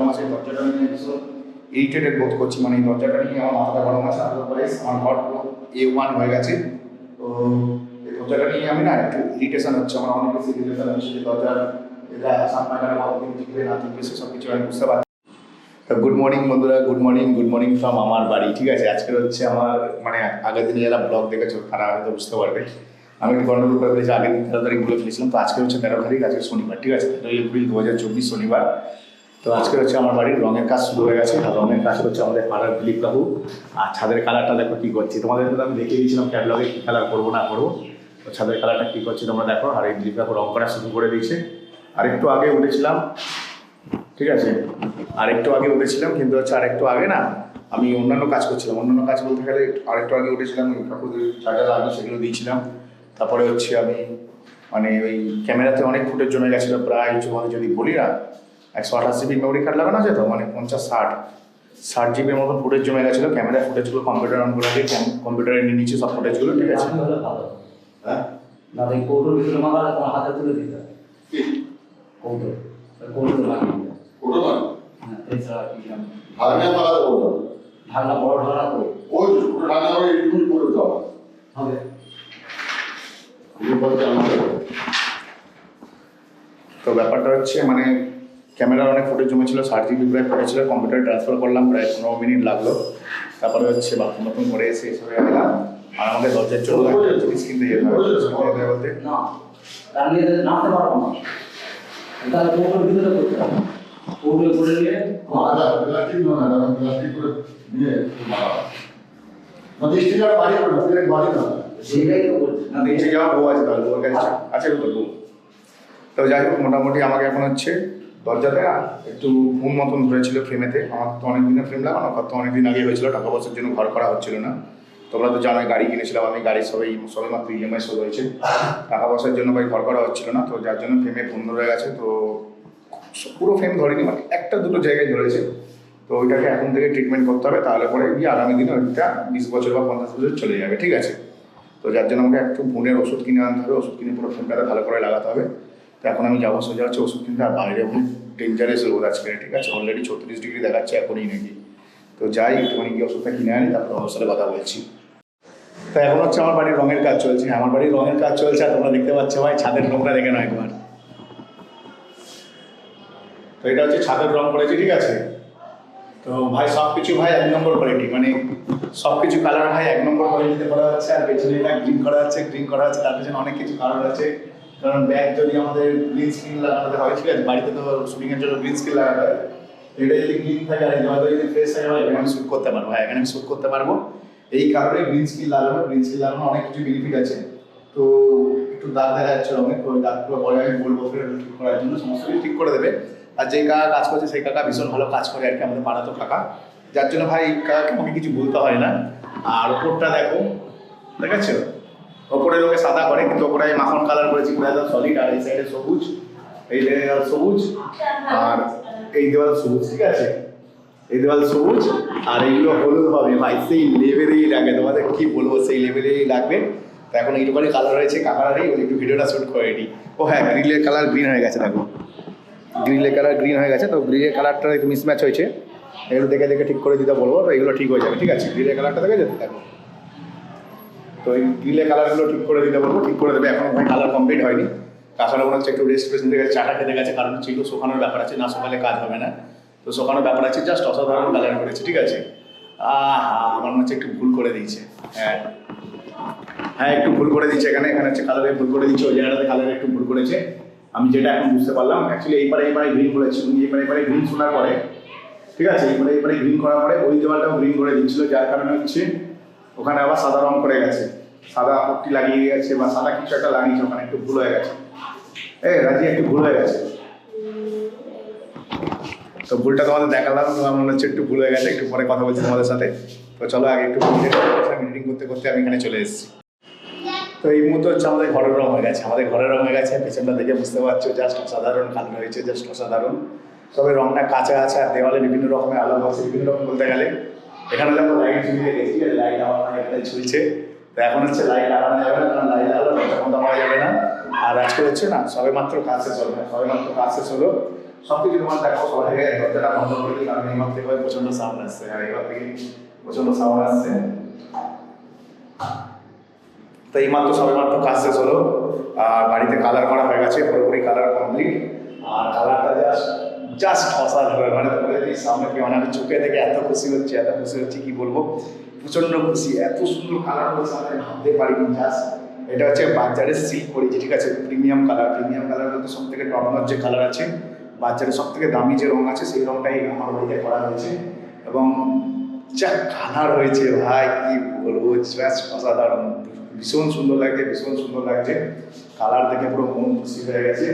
গরম আছে, দরজাটা নিয়ে ভীষণ ইরিটেটেড বোধ করছি মানে এই দরজাটা নিয়ে আমার মাথাটা গরম আছে আদারওয়াইজ আমার ঘর পুরো এ ওয়ান হয়ে গেছে। তো এই দরজাটা নিয়ে আমি না একটু ইরিটেশন হচ্ছে, আমার অনেক বেশি ইরিটেশন হচ্ছে, যে দরজার এটা সামনে গেলে কতদিন টিকবে না টিকবে সেসব কিছু আমি বুঝতে পারছি। গুড মর্নিং বন্ধুরা good morning good morning from আমার বাড়ি, ঠিক আছে? আজকে হচ্ছে আমার মানে আগের দিনে যারা ব্লগ দেখেছ, তারা হয়তো বুঝতে পারবে। আমি একটু গন্ডগোল করে ফেলেছি, আগের দিন তেরো তারিখ বলে ফেলেছিলাম, তো আজকে হচ্ছে তেরো তারিখ, আজকে শনিবার, ঠিক আছে? তেরোই এপ্রিল দু হাজার চব্বিশ শনিবার। তো আজকে হচ্ছে আমার বাড়ির রঙের কাজ শুরু হয়ে গেছে। আর রঙের কাজ হচ্ছে আমাদের পাড়ার দিলীপ বাবু। আর ছাদের কালারটা দেখো কী করছি। তোমাদের তো আমি দেখিয়ে দিয়েছিলাম ক্যাটলগে কী কালার করব না করব। তো ছাদের কালারটা কী করছি তোমরা দেখো। আর এই দিলীপ বাবু রং করা শুরু করে দিয়েছে। আর একটু আগে উঠেছিলাম, ঠিক আছে? আর একটু আগে উঠেছিলাম, কিন্তু হচ্ছে আর একটু আগে না আমি অন্যান্য কাজ করছিলাম। অন্যান্য কাজ বলতে গেলে আর একটু আগে উঠেছিলাম ঠাকুরের চার্জার লাগবে সেগুলো দিয়েছিলাম। তারপরে হচ্ছে আমি মানে ওই ক্যামেরাতে অনেক ফুটেজ জমে গেছিল। প্রায় যদি বলি না একশো আঠাশ জিবি মেমোরি কার্ড লাগানো আছে তো? মানে পঞ্চাশ ষাট ষাট জিবির মতো ফুটেজ জমে গেছিল ক্যামেরা ফুটেজগুলো কম্পিউটার অন করে দিয়ে কম্পিউটারে নিয়ে নিচ্ছি সব ফুটেজগুলো ঠিক আছে? ভালো। হ্যাঁ? না ওই কৌটোর ভিতরে মাখালে হাতে তুলে দিতে। কৌটো। কৌটো হ্যাঁ, এছাড়া কি ঢাকনা বড় ঢাকনা ওই করে হবে। তো ব্যাপারটা হচ্ছে মানে ক্যামেরার অনেক ফুটেজ জমেছিল ষাট জিবি প্রায় ফুটেজ ছিল কম্পিউটার ট্রান্সফার করলাম প্রায় পনেরো মিনিট লাগল। তারপরে হচ্ছে বাথরুম বাথরুম করে এসে এসে হয়ে গেলাম। আর আমাকে দরজার জন্য একটা জিনিস কিনতে যেতে হবে। বলতে বউ। তো যাই হোক মোটামুটি আমাকে এখন হচ্ছে দরজাতে না একটু ঘুম মতন ধরেছিল ফ্রেমেতে। আমার তো অনেক দিনের ফ্রেম লাগানো ঘর তো অনেক দিন আগে হয়েছিল, টাকা পয়সার জন্য ঘর করা হচ্ছিল না। তোমরা তো জানোই, গাড়ি কিনেছিলাম আমি গাড়ি সবাই, সবে মাত্র ইএমআই শো হয়েছে। টাকা পয়সার জন্য ভাই ঘর করা হচ্ছিল না, তো যার জন্য ফ্রেমে ফোন ধরে গেছে, তো পুরো ফ্রেম ধরেনি মানে একটা দুটো জায়গায় ধরেছে। তো ওইটাকে এখন থেকে ট্রিটমেন্ট করতে হবে, তাহলে পরে গিয়ে আগামী দিনে ওইটা বিশ বছর বা পঞ্চাশ বছর চলে যাবে, ঠিক আছে? তো যার জন্য আমাকে একটু ফোনের ওষুধ কিনে আনতে হবে, ওষুধ কিনে পুরো ফোনটাতে ভালো করে লাগাতে হবে। তো এখন আমি যাব, সোজা হচ্ছে ওষুধ কিনতে, আর বাইরে অনেক ডেঞ্জারাস রোদ আজকে, ঠিক আছে? অলরেডি ছত্রিশ ডিগ্রি দেখাচ্ছে এখনই নাকি। তো যাই, একটুখানি গিয়ে ওষুধটা কিনে আনি, তারপর আমার সাথে কথা বলছি। তো এখন হচ্ছে আমার বাড়ির রঙের কাজ চলছে। আমার বাড়ির রঙের কাজ চলছে, আর তোমরা দেখতে পাচ্ছ ভাই, ছাদের রঙটা দেখে নাও একবার। তো এটা হচ্ছে ছাদের রং করেছি, ঠিক আছে? তো ভাই সব কিছু ভাই এক নম্বর কোয়ালিটি মানে সব কিছু কালার ভাই এক নম্বর কোয়ালিটিতে করা হচ্ছে, আর পেছনে এটা গ্রিন করা হচ্ছে গ্রিন করা হচ্ছে তার পেছনে অনেক কিছু কালার আছে। কারণ ব্যাগ যদি আমাদের গ্রিন স্ক্রিন লাগাতে হয়, ঠিক আছে? বাড়িতে তো শুটিং এর জন্য গ্রিন স্ক্রিন লাগাতে হয়। এটা যদি গ্রিন থাকে, আর এটা যদি ফ্রেশ থাকে, এখানে আমি শ্যুট করতে পারব। হ্যাঁ এখানে আমি শ্যুট করতে পারব। এই কারণে গ্রিন স্ক্রিন লাগানো গ্রিন স্ক্রিন লাগানো অনেক কিছু বেনিফিট আছে। তো একটু দাগ দেখা যাচ্ছে তো ওই পরে আমি বলব ঠিক করার জন্য। সমস্ত কিছু ঠিক করে দেবে। আর যে কাকা কাজ করছে, সেই কাকা ভীষণ ভালো কাজ করে আর কি, আমাদের পাড়া তো কাকা। যার জন্য ভাই, কাকাকে আমাকে কিছু বলতে হয় না। আর ওপরটা দেখো, দেখাচ্ছো? ওপরে লোকে সাদা করে, কিন্তু ওপরে আমি মাখন কালার করেছি সলিড আর এই সাইডে সবুজ, এই দেওয়াল সবুজ, আর এই দেওয়াল সবুজ, ঠিক আছে? এই দেওয়াল সবুজ, আর এইগুলো হলুদ হবে। ভাই, সেই লেভেলেই লাগে তোমাদের কি বলব, সেই লেভেলেই লাগবে। তো এখন এইটুখানি কালার হয়েছে কালারেই একটু ভিডিওটা শ্যুট করে নিই। ও হ্যাঁ গ্রিলের কালার গ্রিন হয়ে গেছে, দেখো। গ্রিলের কালার গ্রিন হয়ে গেছে, তো গ্রিলের কালারটা একটু মিসম্যাচ হয়েছে। এগুলো দেখে দেখে ঠিক করে দিতে বলব, তো এগুলো ঠিক হয়ে যাবে, ঠিক আছে? গ্রিলের কালারটা দেখে যেতে দেখো। তো এই গ্রিলের কালারগুলো ঠিক করে দিতে বলব, ঠিক করে দেবে, এখন ভাই কালার কমপ্লিট হয়নি। কাকারা মনে হচ্ছে একটু রেস্ট নিতে গেছে চাটা খেতে গেছে, কারণ ছিল শোকানোর ব্যাপার আছে, না সকালে কাজ হবে না। তো শোকানোর ব্যাপার আছে জাস্ট অসাধারণ কালার করেছে, ঠিক আছে? আমার মনে হচ্ছে একটু ভুল করে দিয়েছে। হ্যাঁ। হ্যাঁ একটু ভুল করে দিচ্ছে এখানে এখানে হচ্ছে কালারে ভুল করে দিচ্ছে ওই জায়গাটাতে কালারে একটু ভুল করেছে। আমি যেটা এখন বুঝতে পারলাম অ্যাকচুয়ালি এইবারে এইবারে গ্রিন করেছি, উনি এবারে এবারে গ্রিন শোনার পরে, ঠিক আছে? এবারে এবারে গ্রিন করার পরে ওই দেওয়ালটাও গ্রিন করে দিচ্ছিল, যার কারণে হচ্ছে ওখানে আবার সাদা রং করে গেছে। সাদা পট্টি লাগিয়ে গেছে বা সাদা কিছু একটা লাগিয়েছে, ওখানে একটু ভুল হয়ে গেছে। এ রাজি, একটু ভুল হয়ে গেছে। তো ভুলটা তোমাদের দেখালাম, তোমার মনে হচ্ছে একটু ভুল হয়ে গেছে, একটু পরে কথা বলছি তোমাদের সাথে। তো চলো আগে একটু মিটিং করতে করতে আমি এখানে চলে এসেছি। তো এই মুহূর্তে হচ্ছে আমাদের ঘরের রং হয়ে গেছে, আমাদের ঘরের রং হয়ে গেছে, পেছনটা দেখে বুঝতে পারছ জাস্ট অসাধারণ কালার হয়েছে জাস্ট অসাধারণ। তবে রংটা কাঁচা আছে, আর দেওয়ালে বিভিন্ন রকমের আলো আছে, বিভিন্ন রকম বলতে গেলে। এখানে দেখো লাইট ঝুলিয়ে গেছি লাইট আমার মানে এখানে ঝুলছে। তো এখন হচ্ছে লাইট লাগানো যাবে না কারণ লাইট লাগালে রংটা বন্ধ করা যাবে না। আর আজকে হচ্ছে না, সবে মাত্র কাজ শেষ হলো, সবে মাত্র কাজ শেষ হলো। সব কিছু তোমার দেখো সবাই দরজাটা বন্ধ করে দিই, কারণ এই মাত্র থেকে প্রচণ্ড সাউন্ড আসছে, আর এবার থেকে প্রচণ্ড সাউন্ড আসছে। তো এই মাত্র সবে মাত্র কাজ শেষ হলো, আর বাড়িতে কালার করা হয়ে গেছে, পুরোপুরি কালার কমপ্লিট আর কালারটা জাস্ট জাস্ট অসাধারণ মানে তোমরা যদি সামনে মানে আমি চোখে দেখে এত খুশি হচ্ছে, এত খুশি হচ্ছে, কি বলব? প্রচণ্ড খুশি, এত সুন্দর কালার হয়েছে আমি ভাবতে পারিনি জাস্ট এটা হচ্ছে বাজারে সিল্ক করেছি ঠিক আছে? প্রিমিয়াম কালার প্রিমিয়াম কালার বলতে সব থেকে টপ যে কালার আছে বাজারে সব থেকে দামি যে রং আছে, সেই রঙটাই আমার বাড়িতে করা হয়েছে। এবং যা কালার হয়েছে, ভাই, কি বলব? জাস্ট অসাধারণ, ভীষণ সুন্দর লাগছে, ভীষণ সুন্দর লাগছে। কালার দেখে পুরো মন খুশি হয়ে গেছে।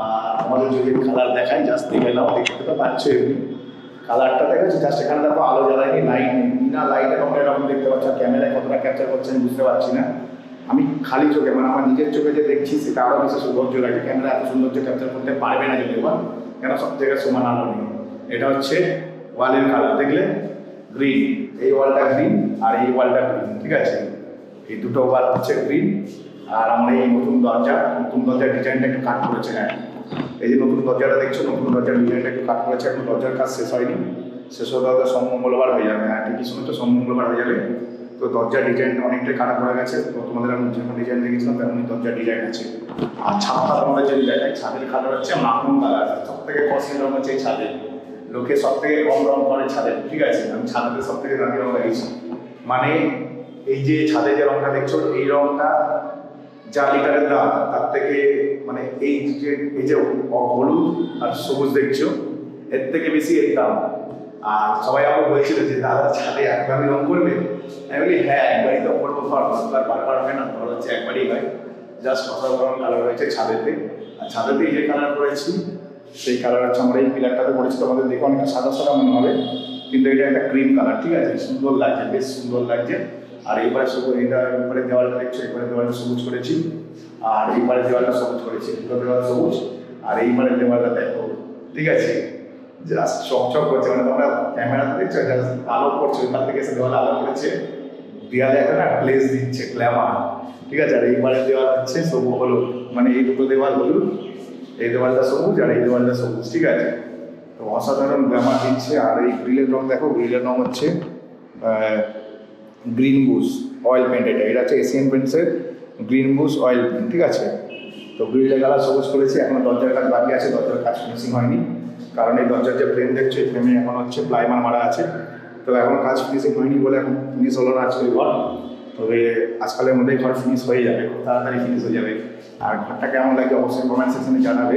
আর আমাদের যদি কালার দেখাই জাস্ট নাও, দেখতে তো পাচ্ছ এমনি। কালারটা দেখেছ জাস্ট এখানে দেখো, আলো জ্বালায়নি লাইট নেই। বিনা লাইটে তোমরা এরকম দেখতে পাচ্ছ ক্যামেরায় কতটা ক্যাপচার করছে আমি বুঝতে পারছি না। আমি খালি চোখে মানে আমার নিজের চোখে যে দেখছি, সেটা আরও বেশি সৌন্দর্য লাগে। ক্যামেরা এত সৌন্দর্য ক্যাপচার করতে পারবে না যদি বা কেন সব জায়গায় সমান আলো নেই। এটা হচ্ছে ওয়ালের কালার দেখলে? গ্রিন এই ওয়ালটা গ্রিন আর এই ওয়ালটা গ্রিন ঠিক আছে? এই দুটো ওয়াল হচ্ছে গ্রিন আর আমার এই নতুন দরজা, নতুন দরজার ডিজাইনটা একটু কাট করেছে হ্যাঁ। এই যে নতুন দরজাটা দেখছ, নতুন দরজার ডিজাইনটা একটু কাট করেছে, এখন দরজার কাজ শেষ হয়নি। শেষ হতে হতে সোম, মঙ্গলবার হয়ে যাবে হ্যাঁ ঠিকই সোম, মঙ্গলবার হয়ে যাবে। তো দরজার ডিজাইন অনেকটাই কাটা পড়ে গেছে। তো তোমাদের আমি যেমন ডিজাইন দেখেছিলাম তেমনই দরজার ডিজাইন আছে। আর ছাদটা তোমাদের যদি দেখাই ছাদের কালার হচ্ছে মাখন কালার সব থেকে কস্টলি রঙ হচ্ছে এই ছাদে। লোকে সব থেকে কম রং করে ছাদে, ঠিক আছে? আমি ছাদে সব থেকে দামি রং লাগিয়েছি। মানে এই যে ছাদে যে রংটা দেখছ, এই রংটা যা লিটারের দাম, তার থেকে মানে এই যে এই যে হলুদ আর সবুজ দেখছ, এর থেকে বেশি এর দাম। আর সবাই আমাকে বলছিল যে, দাদা, ছাদে একবারই রং করবে? আমি বলি হ্যাঁ একবারই তো করব বারবার বারবার হয় না ধর হচ্ছে একবারই হয়। জাস্ট অসাধারণ কালার হয়েছে ছাদেতে। আর ছাদেতেই যে কালার করেছি, সেই কালার হচ্ছে আমরা এই পিলারটাতে করেছি। তোমাদের দেখে অনেকটা সাদা সাদা মনে হবে, কিন্তু এটা একটা ক্রিম কালার ঠিক আছে? সুন্দর লাগছে, বেশ সুন্দর লাগছে। আর এইবারে সবুজ এটা এবারে দেওয়ালটা দেখছ এবারে দেওয়ালটা সবুজ করেছি। আর এইবারে দেওয়ালটা সবুজ করেছি, দুটো দেওয়াল সবুজ, আর এইবারে দেওয়ালটা দেখো, ঠিক আছে? জাস্ট চকচক করছে মানে তোমরা ক্যামেরাতে দেখছ জাস্ট আলো পড়ছে ওইখান থেকে এসে দেওয়াল আলো করেছে। দেওয়ালে একটা না প্লেস দিচ্ছে গ্ল্যামার ঠিক আছে? আর এইবারে দেওয়াল হচ্ছে সবুজ হলুদ মানে এই দুটো দেওয়াল হলুদ এই দেওয়ালটা সবুজ আর এই দেওয়ালটা সবুজ, ঠিক আছে? তো অসাধারণ গ্ল্যামার দিচ্ছে, আর এই গ্রিলের রং দেখো, গ্রিলের রং হচ্ছে গ্রিন বুস অয়েল পেন্ট এটা। এটা হচ্ছে এশিয়ান পেন্টসের গ্রিন বুস অয়েল পেন্ট ঠিক আছে? তো গ্রিলের কালার সবুজ করেছি, এখনও দরজার কাজ বাকি আছে, দরজার কাজ ফিনিশিং হয়নি। কারণ এই দরজার যে ফ্রেম দেখছ, এই ফ্রেমে এখন হচ্ছে প্লাইমার মারা আছে। তো এখন কাজ ফিনিশিং হয়নি বলে এখন ফিনিশ হলো না আজকে ঘর। তবে আজকালের মধ্যেই ঘর ফিনিশ হয়ে যাবে, খুব তাড়াতাড়ি ফিনিশ হয়ে যাবে। আর ঘরটা কেমন লাগে অবশ্যই কমেন্ট সেকশনে জানাবে।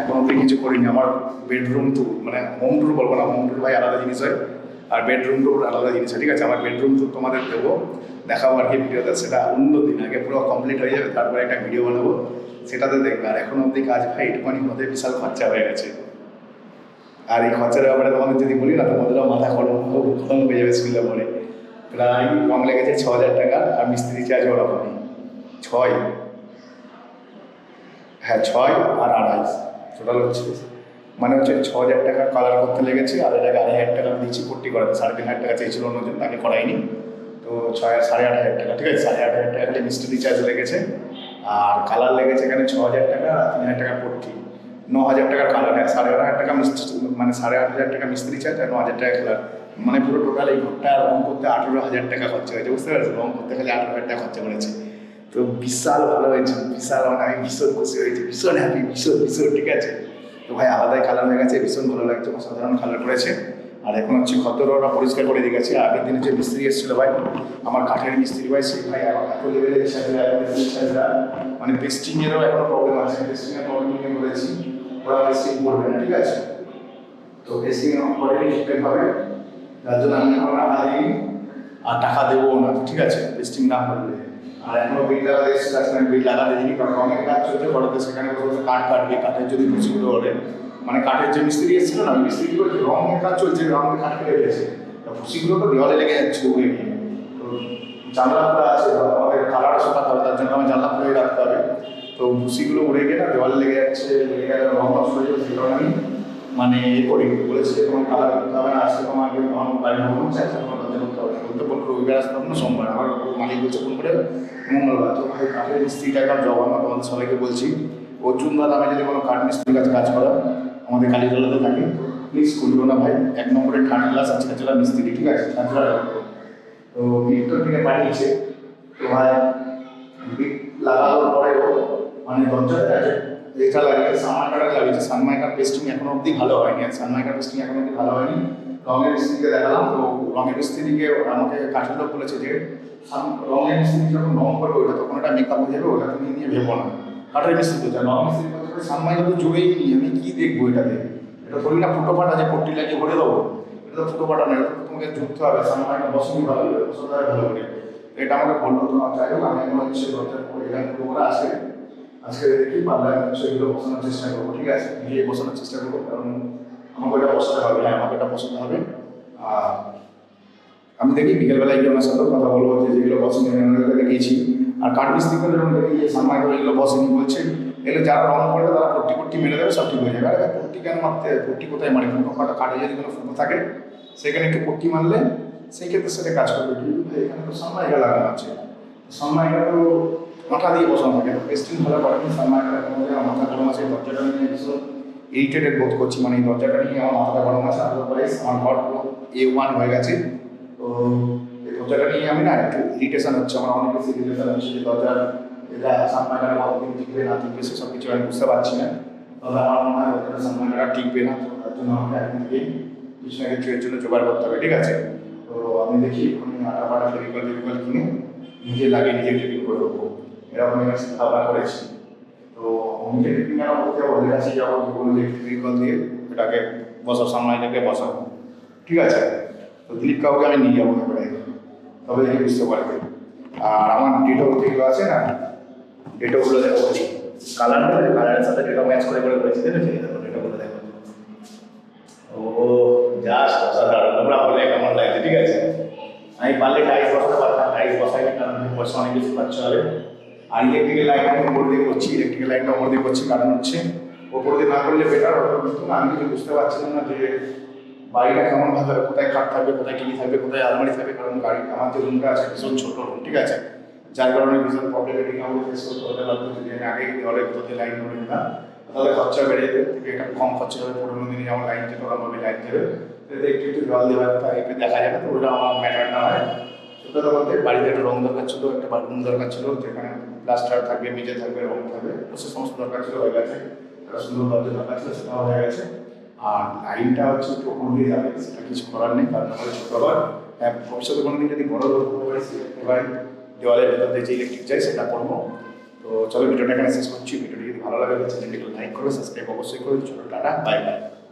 এখন অব্দি কিছু করিনি, আমার বেডরুম ট্যুর মানে হোম ট্যুর বলব না হোম ট্যুর ভাই আলাদা জিনিস হয়। আর বেডরুম ট্যুর আলাদা জিনিস ঠিক আছে, আমার বেডরুম তো তোমাদের দেবো দেখাবো আর কি ভিডিওতে সেটা অন্য দিন, আগে পুরো কমপ্লিট হয়ে যাবে, তারপরে একটা ভিডিও বানাবো। সেটাতে দেখবে। আর এখন অব্দি কাজ ভাই একটুখানি মধ্যে বিশাল খরচা হয়ে গেছে। আর এই খরচার ব্যাপারে তোমাদের যদি বলি না, তোমাদেরও মাথা গরম গরম হয়ে যাবে স্কুলে পরে প্রায় কম লেগেছে ছ হাজার টাকা, আর মিস্ত্রি চার্জ ওরকমই ছয়। হ্যাঁ ছয় আর আড়াই। টোটাল হচ্ছে মানে হচ্ছে ছ হাজার টাকা কালার করতে লেগেছে, আর এটাকে আড়াই হাজার টাকা দিচ্ছি পট্টি করাতে সাড়ে তিন হাজার টাকা চেয়েছিল, অন্যজন তাকে করাইনি তো ছয় সাড়ে আট হাজার টাকা, ঠিক আছে? সাড়ে আট হাজার টাকা খালি মিস্ত্রি চার্জ লেগেছে। আর কালার লেগেছে এখানে ছ হাজার টাকা আর তিন হাজার টাকা ভর্তি। ন হাজার টাকার কালার হ্যাঁ সাড়ে আট হাজার টাকা মিস্ত্রি মানে সাড়ে আট হাজার টাকা মিস্ত্রি চার্জ আর ন হাজার টাকা কালার মানে পুরো টোটাল এই ঘরটা রং করতে আঠেরো হাজার টাকা খরচা হয়েছে, বুঝতে পারছ? রং করতে খালি আঠেরো হাজার টাকা খরচা করেছে। তো বিশাল ভালো হয়েছে, বিশাল মানে আমি ভীষণ খুশি হয়েছি, ভীষণ হ্যাপি ভীষণ ভীষণ, ঠিক আছে? তো ভাই আলাদাই কালার হয়ে গেছে, ভীষণ ভালো লাগছে, অসাধারণ কালার করেছে। আর এখন হচ্ছে খতররা পরিষ্কার করে দিয়ে গেছে। আগের দিনে যে মিস্ত্রি এসেছিল ভাই, আমার কাঠের মিস্ত্রি ভাই, সেই ভাই এত লেভেলের সাথে মানে প্রবলেম আছে পেস্টিংয়ের প্রবলেম নিয়ে বলেছি। ওরা পেস্টিং করবে না, ঠিক আছে? তো পেস্টিং করে ঠিকঠাক হবে। যার জন্য আমি এখন টাকা দিই আর টাকা দেবো না, ঠিক আছে? পেস্টিং না করলে। আর এখনও বিল লাগাতে এসেছে বিল লাগাতে দিইনি। কারণ অনেক কাজ চলছে ঘরেতে সেখানে কাঠ কাটবে, কাঠের যদি খুশিগুলো ওঠে মানে কাঠের যে মিস্ত্রি এসেছিল না মিস্ত্রি মিস্ত্রিগুলো রঙের কাজ চলছে রঙের কাঠ ফেলেছে তো খুশিগুলো তো দেওয়ালে লেগে যাচ্ছে উড়ে গিয়ে। তো জানলা খোলা আছে আমাদের কালার শোকাতে হবে তার জন্য আমার জানলা খুলে রাখতে হবে। তো ভুসিগুলো উড়ে গিয়ে না দেওয়ালে লেগে যাচ্ছে, লেগে গেলে রং নষ্ট হয়ে যাবে কারণে আমি মানে এ করি। বলেছে, তোমার কালার করতে হবে আজকে তোমার আগে আমার বাড়ি ভ্রমণ চাইছে তোমার দরজা করতে হবে। বলতে বলব রবিবার আসতে হবে না, সোমবার। আমার মালিক বলছে, ফোন করে মঙ্গলবার। তো ভাই, কাঠের মিস্ত্রিটা একদম জবাব তোমাদের সবাইকে বলছি, অর্জুন দাদা আমি যদি কোনো কাঠ মিস্ত্রির কাছে কাজ করা আমাদের কালীতলাতে থাকে। প্লিজ করল না ভাই, এক নম্বরে থার্ড ক্লাস আজকে চলা মিস্ত্রি, ঠিক আছে? থার্ড তো ভিক্টর থেকে পাঠিয়েছে। তো ভাই বিট লাগানোর পরেও মানে দরজাটা আছে যেটা লাগিয়েছে সানমাইকাটা লাগিয়েছে। সানমাইকার পেস্টিং এখনও অবধি ভালো হয়নি, আর সানমাইকার পেস্টিং এখনও অবধি ভালো হয়নি। রঙের মিস্ত্রিকে দেখালাম, তো রঙের মিস্ত্রিকে আমাকে কাঠের লোক বলেছে যে রঙের মিস্ত্রি যখন রং করবে, ওটা তখন ওটা মেকআপ হয়ে যাবে, ওটা তুমি নিয়ে ভেবো না। কাঠের মিস্ত্রি তো জানো রঙ মিস্ত্রি সানমাইকা তো জুড়েই নি আমি কি দেখব এটাতে? এটা ধরি না ফুটো ফাটা যে পট্টি লাগিয়ে ভরে দেবো। এটা তো ফুটো না, এটা তোমাকে জুড়তে হবে। সানমাইকা বসনি ভালো বসাতে হবে ভালো করে। এটা আমাকে বলল, তো যাই হোক, আমি এখন এটা পুরো করে আসে আজকে। দেখি পাল্লায় এগুলো বসানোর চেষ্টা করব, ঠিক আছে? গিয়ে বসানোর চেষ্টা করব, কারণ আমাকে এটা বসাতে হবে। হ্যাঁ আমাকে এটা বসাতে হবে। আর আমি দেখি, বিকেলবেলায় গিয়ে ওনার সাথেও কথা বলব যে, যেগুলো বসেনি ওনাদেরকে দেখিয়েছি আর কাঠ মিস্ত্রি করে যখন দেখি যে করে এগুলো বসেনি বলছে। এগুলো যারা রং করবে তারা পট্টি পট্টি মেরে দেবে, সব ঠিক হয়ে যাবে। আরে পট্টি কেন মারতে? পট্টি কোথায় মারে ফুটো ফাটা কাঠে যদি কোনো ফুটো থাকে, সেখানে একটু পট্টি মারলে সেই ক্ষেত্রে সেটা কাজ করবে। এখানে তো সামনাইকা লাগানো আছে? সামনাইকা তো মাথা দিয়ে বসানো থাকে। পেস্টিং ভালো সামনাইকার মধ্যে আমার মাথা গরম আছে দরজাটা নিয়ে ভীষণ ইরিটেটেড বোধ করছি মানে এই দরজাটা নিয়ে আমার মাথাটা গরম আছে। আদারওয়াইজ আমার ঘর পুরো এ ওয়ান হয়ে গেছে। তো এই দরজাটা নিয়ে আমি না একটু ইরিটেশন হচ্ছে। আমার অনেক বেশি ইরিটেশন হচ্ছে। দরজার এটা সামনাইকাটা কতদিন টিকবে না টিকবে সেসব কিছু আমি বুঝতে পারছি না। তবে আমার মনে হয় দরজাটা সামনাইকাটা টিকবে না, তো তার জন্য আমাকে এখন থেকে কিছু না কিছু জন্য জোগাড় করতে হবে, ঠিক আছে? তো আমি দেখি আমি আটা পাটা ফেরিকল ফেরিকল কিনে নিজে লাগিয়ে নিজে টিফিন করে দেবো। এরকম আমি চিন্তা ভাবনা করেছি। তো নিজে টিফিন কেন করতে হবে? ওদের কাছে যাব যেগুলো ফেরিকল দিয়ে এটাকে বসাও সামনাইটাকে বসাবো ঠিক আছে? তো দিলীপ কাউকে আমি নিয়ে যাব এবারে তবে দেখে বুঝতে পারবে। আর আমার ডেটো যেগুলো আছে না? ডেটোগুলো দেখো বলছি। কালারটা কালারের সাথে ডেটো ম্যাচ করে করে করেছি দেখেছি? দেখো ডেটোগুলো দেখো। ও জাস্ট অসাধারণ। তোমরা বলে কেমন লাগছে, ঠিক আছে? আমি পারলে টাইস বসাতে পারতাম টাইস বসাই কারণ পয়সা অনেক বেশি খরচা হবে। আর ইলেকট্রিক্যাল লাইন আমি ওপর দিয়ে করছি ইলেকট্রিক্যাল লাইনটা ওপর দিয়ে করছি, কারণ হচ্ছে ওপর দিয়ে না করলে বেটার হতো কিন্তু আমি কিছু বুঝতে পারছিলাম না যে বাড়িটা কেমন ভাবে হবে কোথায় খাট থাকবে, কোথায় টিভি থাকবে, কোথায় আলমারি থাকবে, কারণ গাড়ি, আমার যে রুমটা আছে, ভীষণ ছোট রুম ঠিক আছে? যার কারণে ভীষণ প্রবলেমেটিক আমাকে ফেস করতে হতে পারতো যদি আমি আগে দেওয়ালের দিয়ে লাইন করে নিতাম তাহলে খরচা বেড়ে যেত থেকে এটা কম খরচা হবে পুরোনো দিনে যেমন লাইন যেত ওরকমভাবে লাইন যাবে এতে একটু একটু জল দেওয়া একটু দেখা যাবে তো ওটা আমার ম্যাটার না হয়। কথা বলতে বাড়িতে একটা রং দরকার ছিল একটা রুম দরকার ছিল যেখানে প্লাস্টার থাকবে মেঝে থাকবে রং থাকবে সে সমস্ত দরকার ছিল হয়ে গেছে। একটা সুন্দর দরজা দরকার ছিল সেটাও হয়ে গেছে। আর লাইনটা হচ্ছে একটু দিয়ে যাবে সেটা কিছু করার নেই কারণ আমাদের ছোট ঘর হ্যাঁ, ভবিষ্যতে কোনোদিন যদি বড় রোগ হয় এবার দেওয়ালের ভেতর দিয়ে যে ইলেকট্রিক যায়, সেটা করব। তো চলো ভিডিওটা এখানে শেষ করছি। ভিডিওটি যদি ভালো লাগে, চ্যানেলটিকে লাইক করো সাবস্ক্রাইব অবশ্যই করো। ছোটো টাটা বাই বাই